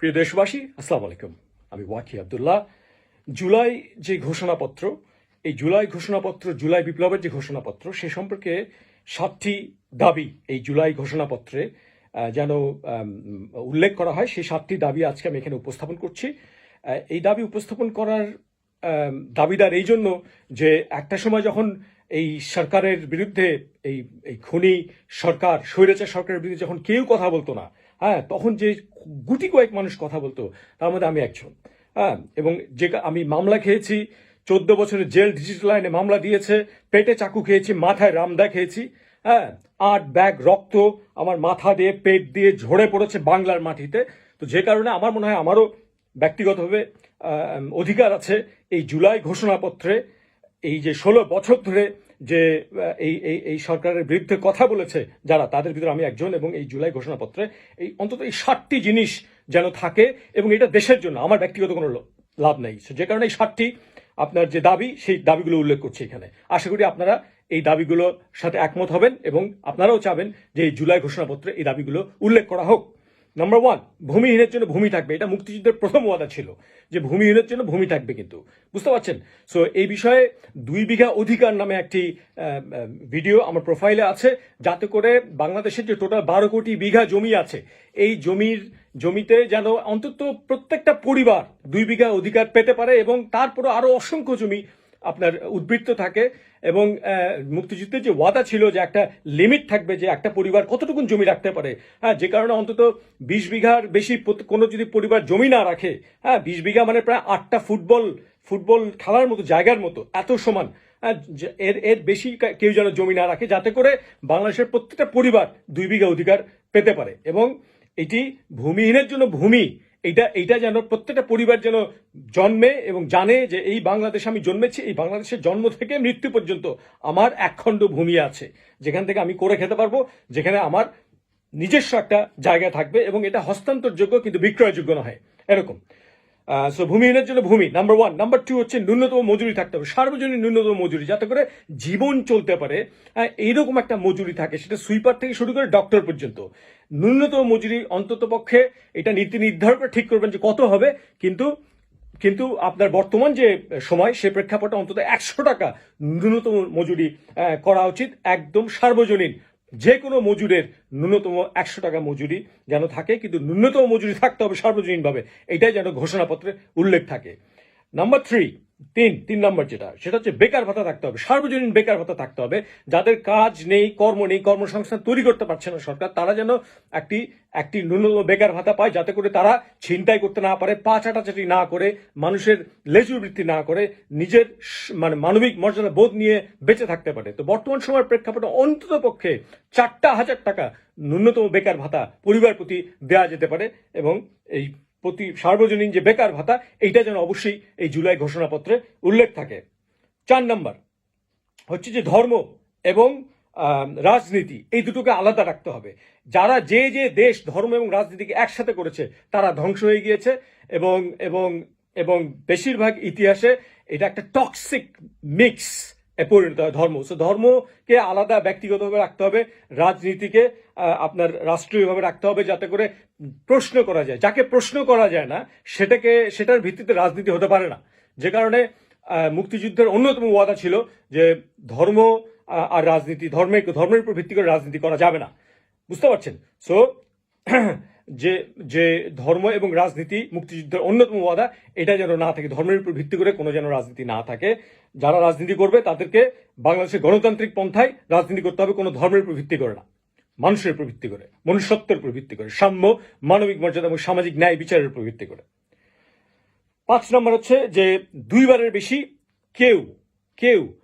প্রিয় দেশবাসী, আসসালামু আলাইকুম। আমি ওয়াকি আবদুল্লাহ। জুলাই যে ঘোষণাপত্র, এই জুলাই ঘোষণাপত্র, জুলাই বিপ্লবের যে ঘোষণাপত্র, সে সম্পর্কে সাতটি দাবি এই জুলাই ঘোষণাপত্রে যেন উল্লেখ করা হয়। সেই সাতটি দাবি আজকে আমি এখানে উপস্থাপন করছি। এই দাবি উপস্থাপন করার দাবিদার এই জন্য যে একটা সময় যখন এই সরকারের বিরুদ্ধে এই এই খুনি সরকার, স্বৈরাচার সরকারের বিরুদ্ধে যখন কেউ কথা বলতো না হ্যাঁ তখন যে গুটি কয়েক মানুষ কথা বলতো, তার মধ্যে আমি একজন। হ্যাঁ এবং যে আমি মামলা খেয়েছি, চোদ্দ বছরের জেল ডিজিটাল আইনে মামলা দিয়েছে, পেটে চাকু খেয়েছি, মাথায় রামদা খেয়েছি। হ্যাঁ আট ব্যাগ রক্ত আমার মাথা দিয়ে, পেট দিয়ে ঝরে পড়েছে বাংলার মাটিতে। তো যে কারণে আমার মনে হয় আমারও ব্যক্তিগতভাবে অধিকার আছে এই জুলাই ঘোষণাপত্রে, এই যে ষোলো বছর ধরে যে এই এই এই সরকারের বিরুদ্ধে কথা বলেছে যারা, তাদের ভিতরে আমি একজন এবং এই জুলাই ঘোষণাপত্রে এই অন্তত এই ষাটটি জিনিস যেন থাকে এবং এটা দেশের জন্য, আমার ব্যক্তিগত কোনো লাভ নেই। যে কারণে এই ষাটটি আপনার যে দাবি, সেই দাবিগুলো উল্লেখ করছি এখানে। আশা করি আপনারা এই দাবিগুলোর সাথে একমত হবেন এবং আপনারাও চাবেন যে এই জুলাই ঘোষণাপত্রে এই দাবিগুলো উল্লেখ করা হোক। নাম্বার ওয়ান ভূমিহীনের জন্য ভূমি থাকবে। এটা মুক্তিযুদ্ধের প্রথম ওয়াদা ছিল যে ভূমিহীনের জন্য ভূমি থাকবে কিন্তু। বুঝতে পারছেন? সো এই বিষয়ে দুই বিঘা অধিকার নামে একটি ভিডিও আমার প্রোফাইলে আছে। যাতে করে বাংলাদেশের যে টোটাল বারো কোটি বিঘা জমি আছে, এই জমির, জমিতে যেন অন্তত প্রত্যেকটা পরিবার দুই বিঘা অধিকার পেতে পারে এবং তারপরে আরও অসংখ্য জমি আপনার উদ্বৃত্ত থাকে এবং মুক্তিযুদ্ধের যে ওয়াদা ছিল যে একটা লিমিট থাকবে যে একটা পরিবার কতটুকুন জমি রাখতে পারে হ্যাঁ যে কারণে অন্তত বিশ বিঘার বেশি কোনো যদি পরিবার জমি না রাখে হ্যাঁ বিশ বিঘা মানে প্রায় আটটা ফুটবল ফুটবল খেলার মতো জায়গার মতো এত সমান হ্যাঁ, এর এর বেশি কেউ যেন জমি না রাখে যাতে করে বাংলাদেশের প্রত্যেকটা পরিবার দুই বিঘা অধিকার পেতে পারে এবং এটি ভূমিহীনের জন্য ভূমি এইটা এইটা যেন প্রত্যেকটা পরিবার যেন জন্মে এবং জানে যে এই বাংলাদেশে আমি জন্মেছি, এই বাংলাদেশের জন্ম থেকে মৃত্যু পর্যন্ত আমার একখণ্ড ভূমি আছে। যেখান থেকে আমি করে খেতে পারব, যেখানে আমার নিজস্ব একটা জায়গা থাকবে এবং এটা হস্তান্তরযোগ্য কিন্তু বিক্রয়যোগ্য নয়। এরকম। সো ভূমিহীনের জন্য ভূমি নাম্বার ওয়ান নাম্বার টু হচ্ছে ন্যূনতম মজুরি থাকতে হবে। সার্বজনীন ন্যূনতম মজুরি, যাতে করে জীবন চলতে পারে। এইরকম একটা মজুরি থাকে, সেটা সুইপার থেকে শুরু করে ডক্টর পর্যন্ত। ন্যূনতম মজুরি অন্তত পক্ষে এটা নীতি নির্ধারণ করে ঠিক করবেন যে কত হবে, কিন্তু কিন্তু আপনার বর্তমান যে সময়, সে প্রেক্ষাপটে অন্তত একশো টাকা ন্যূনতম মজুরি করা উচিত, একদম সার্বজনীন। যে কোনো মজুরের ন্যূনতম একশো টাকা মজুরি যেন থাকে, কিন্তু ন্যূনতম মজুরি থাকতে হবে সার্বজনীনভাবে। এটাই যেন ঘোষণাপত্রে উল্লেখ থাকে। নাম্বার থ্রি তিন তিন নম্বর যেটা, সেটা হচ্ছে বেকার ভাতা থাকতে হবে, সার্বজনীন বেকার ভাতা থাকতে হবে। যাদের কাজ নেই, কর্ম নেই, কর্মসংস্থান তৈরি করতে পারছে না সরকার, তারা যেন একটি একটি ন্যূনতম বেকার ভাতা পায়, যাতে করে তারা ছিনতাই করতে না পারে, পা চাটাচাটি না করে, মানুষের লেজুর বৃত্তি না করে, নিজের মানে মানবিক মর্যাদা বোধ নিয়ে বেঁচে থাকতে পারে। তো বর্তমান সময়ের প্রেক্ষাপটে অন্তত পক্ষে চারটা হাজার টাকা ন্যূনতম বেকার ভাতা পরিবার প্রতি দেওয়া যেতে পারে এবং এই প্রতি সার্বজনীন যে বেকার ভাতা, এইটা যেন অবশ্যই এই জুলাই ঘোষণাপত্রে উল্লেখ থাকে। চার নম্বর, হচ্ছে যে ধর্ম এবং রাজনীতি, এই দুটোকে আলাদা রাখতে হবে। যারা যে যে দেশ, ধর্ম এবং রাজনীতিকে একসাথে করেছে, তারা ধ্বংস হয়ে গিয়েছে এবং এবং এবং বেশিরভাগ ইতিহাসে এটা একটা টক্সিক মিক্স পরিণত হয় ধর্ম। সো ধর্মকে আলাদা ব্যক্তিগতভাবে রাখতে হবে, রাজনীতিকে আপনার রাষ্ট্রীয়ভাবে রাখতে হবে যাতে করে প্রশ্ন করা যায়। যাকে প্রশ্ন করা যায় না, সেটাকে, সেটার ভিত্তিতে রাজনীতি হতে পারে না। যে কারণে মুক্তিযুদ্ধের অন্যতম ওয়াদা ছিল যে ধর্ম আর রাজনীতি, ধর্মের ধর্মের উপর ভিত্তি করে রাজনীতি করা যাবে না। বুঝতে পারছেন? সো যে যে ধর্ম এবং রাজনীতি মুক্তিযুদ্ধের অন্যতম ওয়াদা এটা যেন না থাকে। ধর্মের উপর ভিত্তি করে কোনো যেন রাজনীতি না থাকে। যারা রাজনীতি করবে, তাদেরকে বাংলাদেশের গণতান্ত্রিক পন্থায় রাজনীতি করতে হবে। কোনো ধর্মের উপর ভিত্তি করে না। মানুষের উপর ভিত্তি করে। মনুষ্যত্বের উপর ভিত্তি করে। সাম্য, মানবিক মর্যাদা এবং সামাজিক ন্যায় বিচারের উপর ভিত্তি করে। পাঁচ নম্বর হচ্ছে যে, দুইবারের বেশি কেউ কেউ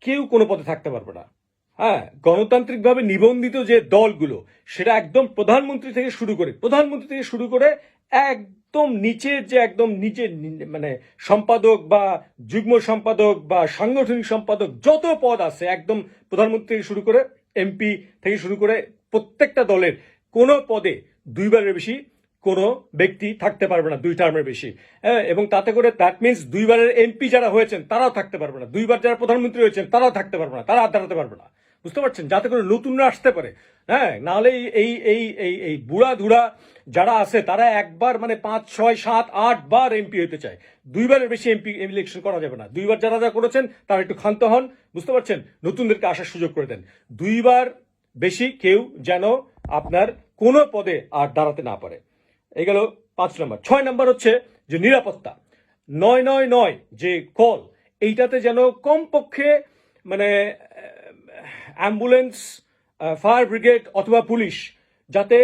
কেউ কোনো পদে থাকতে পারবে না। হ্যাঁ গণতান্ত্রিকভাবে নিবন্ধিত যে দলগুলো, সেটা একদম প্রধানমন্ত্রী থেকে শুরু করে, প্রধানমন্ত্রী থেকে শুরু করে একদম নিচের যে একদম নিচের নি- মানে সম্পাদক বা যুগ্ম সম্পাদক বা সাংগঠনিক সম্পাদক যত পদ আছে, একদম প্রধানমন্ত্রী থেকে শুরু করে, এমপি থেকে শুরু করে প্রত্যেকটা দলের কোনো পদে দুইবারের বেশি কোনো ব্যক্তি থাকতে পারবে না, দুই টার্মের বেশি। হ্যাঁ এবং তাতে করে দ্যাট মিনস দুইবারের এমপি যারা হয়েছেন, তারাও থাকতে পারবে না। দুইবার যারা প্রধানমন্ত্রী হয়েছেন, তারাও থাকতে পারবে না, তারা দাঁড়াতে পারবে না। বুঝতে পারছেন? যাতে করে নতুনরা আসতে পারে। হ্যাঁ নাহলে এই এই এই এই বুড়া ধুড়া যারা আছে, তারা একবার মানে পাঁচ, ছয়, সাত, আট বার এমপি হতে চায়। দুইবারের বেশি এমপি ইলেকশন করা যাবে না। দুইবার যারা যা করেছেন, তারা একটু ক্ষান্ত হন। বুঝতে পারছেন? নতুনদেরকে আসার সুযোগ করে দেন। দুইবার বেশি কেউ যেন আপনার কোনো পদে আর দাঁড়াতে না পারে। এই গেল পাঁচ নম্বর। ছয় নম্বর হচ্ছে যে নিরাপত্তা। নয় নয় নয় যে কল, এইটাতে যেন কমপক্ষে মানে অ্যাম্বুলেন্স ফায়ার ব্রিগেড অথবা পুলিশ, যাতে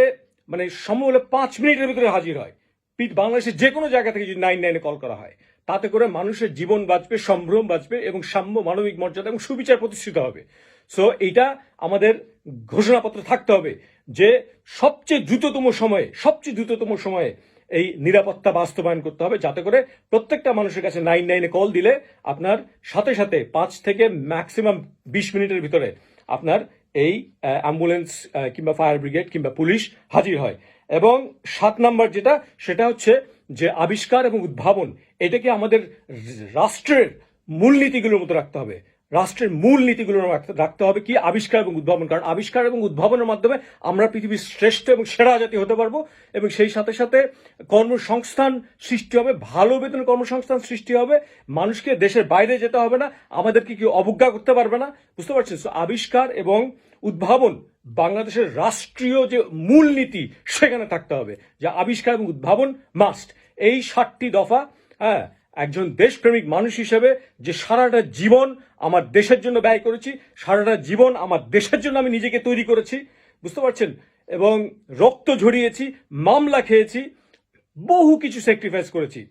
মানে সম্ভব হলে পাঁচ মিনিটের ভিতরে হাজির হয়। বাংলাদেশের যে কোনো জায়গা থেকে যদি নাইন নাইনে কল করা হয়, তাতে করে মানুষের জীবন বাঁচবে, সম্ভ্রম বাঁচবে এবং সাম্য মানবিক মর্যাদা এবং সুবিচার প্রতিষ্ঠিত হবে। সো এইটা আমাদের ঘোষণাপত্র থাকতে হবে যে সবচেয়ে দ্রুততম সময়ে, সবচেয়ে দ্রুততম সময়ে এই নিরাপত্তা বাস্তবায়ন করতে হবে, যাতে করে প্রত্যেকটা মানুষের কাছে নাইন নাইনে কল দিলে আপনার সাথে সাথে পাঁচ থেকে ম্যাক্সিমাম বিশ মিনিটের ভিতরে আপনার এই অ্যাম্বুলেন্স কিংবা ফায়ার ব্রিগেড কিংবা পুলিশ হাজির হয়। এবং সাত নাম্বার যেটা, সেটা হচ্ছে যে আবিষ্কার এবং উদ্ভাবন, এটাকে আমাদের রাষ্ট্রের মূলনীতিগুলোর মতো রাখতে হবে। রাষ্ট্রের মূল নীতিগুলো রাখতে- হবে কি? আবিষ্কার এবং উদ্ভাবন। কারণ আবিষ্কার এবং উদ্ভাবনের মাধ্যমে আমরা পৃথিবীর শ্রেষ্ঠ এবং সেরা জাতি হতে পারব এবং সেই সাথে সাথে কর্মসংস্থান সৃষ্টি হবে, ভালো বেতন কর্মসংস্থান সৃষ্টি হবে, মানুষকে দেশের বাইরে যেতে হবে না, আমাদেরকে কেউ অবজ্ঞা করতে পারবে না। বুঝতে পারছেন? আবিষ্কার এবং উদ্ভাবন বাংলাদেশের রাষ্ট্রীয় যে মূলনীতি সেখানে থাকতে হবে। যে আবিষ্কার এবং উদ্ভাবন মাস্ট। এই সাতটি দফা হ্যাঁ একজন দেশপ্রেমিক মানুষ হিসেবে যে সারাটা জীবন আমার দেশের জন্য ব্যয় করেছি, সারাটা জীবন আমার দেশের জন্য আমি নিজেকে তৈরি করেছি, বুঝতে পারছেন? এবং রক্ত ঝরিয়েছি, মামলা খেয়েছি, বহু কিছু স্যাক্রিফাইস করেছি।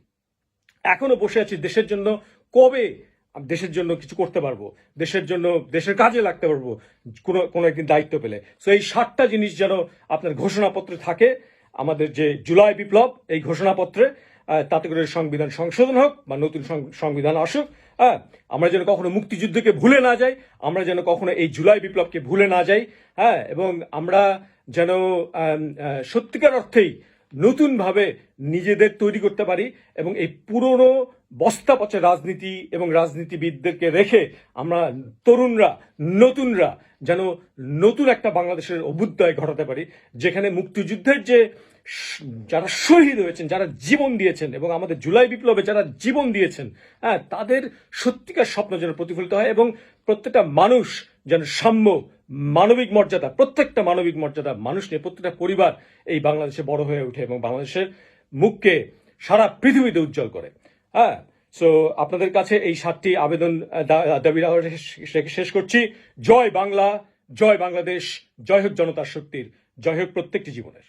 এখনও বসে আছি দেশের জন্য, কবে আমি দেশের জন্য কিছু করতে পারব? দেশের জন্য, দেশের কাজে লাগতে পারব? কোনো কোনো একদিন দায়িত্ব পেলে। সো এই সাতটা জিনিস যেন আপনার ঘোষণাপত্রে থাকে, আমাদের যে জুলাই বিপ্লব, এই ঘোষণাপত্রে তাতে করে সংবিধান সংশোধন হোক বা নতুন সংবিধান আসুক হ্যাঁ আমরা যেন কখনো মুক্তিযুদ্ধকে ভুলে না যাই, আমরা যেন কখনো এই জুলাই বিপ্লবকে ভুলে না যাই হ্যাঁ এবং আমরা যেন সত্যিকার অর্থেই নতুনভাবে নিজেদের তৈরি করতে পারি এবং এই পুরনো বস্তা পচা রাজনীতি এবং রাজনীতিবিদদেরকে রেখে আমরা তরুণরা, নতুনরা যেন নতুন একটা বাংলাদেশের অভ্যুদয় ঘটাতে পারি, যেখানে মুক্তিযুদ্ধের যে যারা শহীদ হয়েছেন, যারা জীবন দিয়েছেন এবং আমাদের জুলাই বিপ্লবে যারা জীবন দিয়েছেন হ্যাঁ তাদের সত্যিকার স্বপ্ন যেন প্রতিফলিত হয় এবং প্রত্যেকটা মানুষ যেন সাম্য, মানবিক মর্যাদা, প্রত্যেকটা মানবিক মর্যাদা মানুষ নিয়ে প্রত্যেকটা পরিবার এই বাংলাদেশে বড় হয়ে ওঠে এবং বাংলাদেশের মুখকে সারা পৃথিবীতে উজ্জ্বল করে। হ্যাঁ সো আপনাদের কাছে এই সাতটি আবেদন দাবি শেষ করছি। জয় বাংলা, জয় বাংলাদেশ, জয় হোক জনতার শক্তির, জয় হোক প্রত্যেকটি জীবনের।